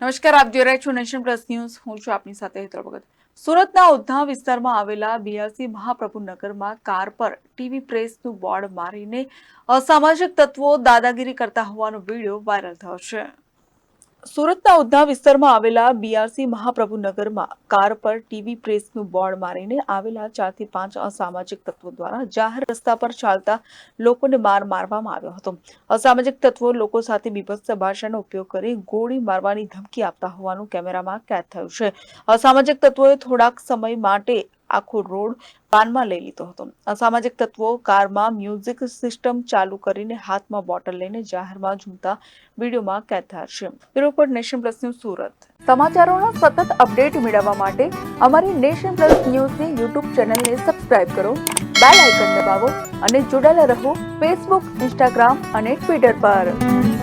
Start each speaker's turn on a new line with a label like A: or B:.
A: નમસ્કાર, આપ જોઈ રહ્યા છો નેશન પ્લસ ન્યૂઝ. હું છું આપની સાથે હેતલ ભગત. સુરતના ઉધના વિસ્તારમાં આવેલા બીઆરસી મહાપ્રભુ નગરમાં કાર પર ટીવી પ્રેસનું બોર્ડ મારીને અસામાજિક તત્વો દાદાગીરી કરતા હોવાનો વીડિયો વાયરલ થયો છે. સુરતના ઉધના વિસ્તારમાં આવેલા બીઆરસી મહાપ્રભુનગરમાં કાર પર ટીવી પ્રેસનું બોર્ડ મારીને આવેલા ચારથી પાંચ અસામાજિક તત્વો દ્વારા જાહેર રસ્તા પર ચાલતા લોકોને માર મારવામાં આવ્યો હતો. અસામાજિક તત્વો લોકો સાથે બીભત્સ ભાષાનો ઉપયોગ કરી ગોળી મારવાની ધમકી આપતા હોવાનું કેમેરામાં કેદ થયું છે. અસામાજિક તત્વોએ થોડાક સમય માટે આખો રોડ કાનમાં લઈ લીધો હતો. અસામાજિક તત્વો કારમાં મ્યુઝિક સિસ્ટમ ચાલુ કરીને હાથમાં બોટલ લઈને જાહેરમાં ઝૂમતા વિડીયોમાં કેદ થયા છે. Bureau nation plus news Surat. સમાચારોના સતત અપડેટ મેળવવા માટે અમારી નેશન પ્લસ ન્યૂઝની યુટ્યુબ ચેનલને સબસ્ક્રાઇબ કરો, બેલ આઇકન દબાવો અને જોડાયેલા રહો ફેસબુક, ઇન્સ્ટાગ્રામ અને ટ્વિટર પર.